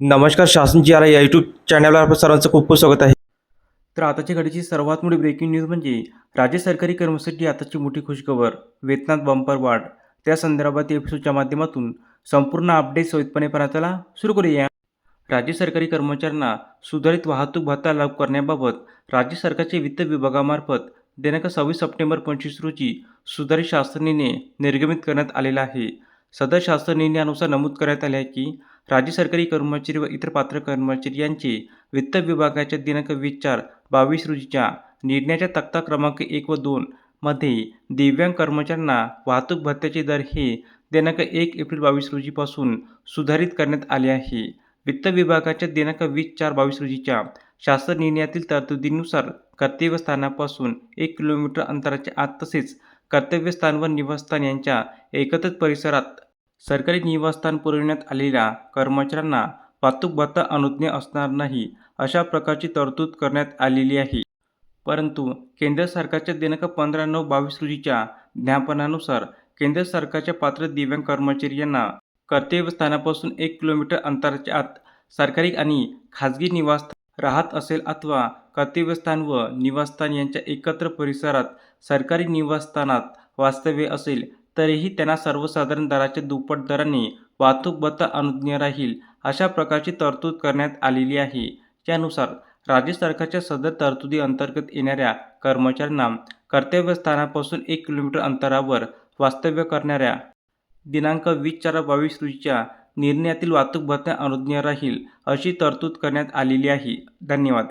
नमस्कार शासन जी आर या यूट्यूब चॅनलवर आपलं सर्वांचं खूप खूप स्वागत आहे. तर आताच्या घडीची सर्वात मोठी ब्रेकिंग न्यूज म्हणजे राज्य सरकारी कर्मचारी आताची मोठी खुशखबर वेतनात बंपर वाढ. त्या संदर्भात एपिसोडच्या माध्यमातून संपूर्ण अपडेट सोयीतपणे पाहताना सुरू करूया. राज्य सरकारी कर्मचाऱ्यांना सुधारित वाहतूक भत्ता लागू करण्याबाबत राज्य सरकारच्या वित्त विभागामार्फत दिनांक सव्वीस सप्टेंबर पंचवीस रोजी सुधारित शासनाने निर्गमित करण्यात आलेला आहे. सदर शासन निर्णयानुसार नमूद करण्यात आले आहे की राज्य सरकारी कर्मचारी व इतर पात्र कर्मचारी यांचे वित्त विभागाच्या दिनांक वीस चार बावीस रोजीच्या निर्णयाच्या तक्ता क्रमांक एक व दोन मध्ये दिव्यांग कर्मचाऱ्यांना वाहतूक भत्त्याचे दर हे दिनांक एक एप्रिल बावीस रोजीपासून सुधारित करण्यात आले आहे. वित्त विभागाच्या दिनांक वीस चार बावीस रोजीच्या शासन निर्णयातील तरतुदीनुसार कर्तव्यस्थानापासून एक किलोमीटर अंतराच्या आत तसेच कर्तव्यस्थान व निवासस्थान यांच्या एकत्रित परिसरात सरकारी निवासस्थान पुरविण्यात आलेल्या कर्मचाऱ्यांना वाहतूक भत्ता अनुज्ञेय असणार नाही अशा प्रकारची तरतूद करण्यात आलेली आहे. परंतु केंद्र सरकारच्या दिनांक पंधरा नऊ बावीस रोजीच्या ज्ञापनानुसार केंद्र सरकारच्या पात्र दिव्यांग कर्मचारी यांना कर्तव्यस्थानापासून एक किलोमीटर अंतराच्या आत सरकारी आणि खाजगी निवासस्थान राहत असेल अथवा कर्तव्यस्थान व निवासस्थान यांच्या एकत्र परिसरात सरकारी निवासस्थानात वास्तव्य असेल तरीही त्यांना सर्वसाधारण दराच्या दुप्पट दराने वाहतूक भत्ता अनुज्ञ राहील अशा प्रकारची तरतूद करण्यात आलेली आहे. त्यानुसार राज्य सरकारच्या सदर तरतुदी अंतर्गत येणाऱ्या कर्मचाऱ्यांना कर्तव्यस्थानापासून एक किलोमीटर अंतरावर वास्तव्य करणाऱ्या दिनांक वीस चार बावीस रोजीच्या निर्णयातील वाहतूक भत्ता अनुज्ञेय राहील अशी तरतूद करण्यात आलेली आहे. धन्यवाद.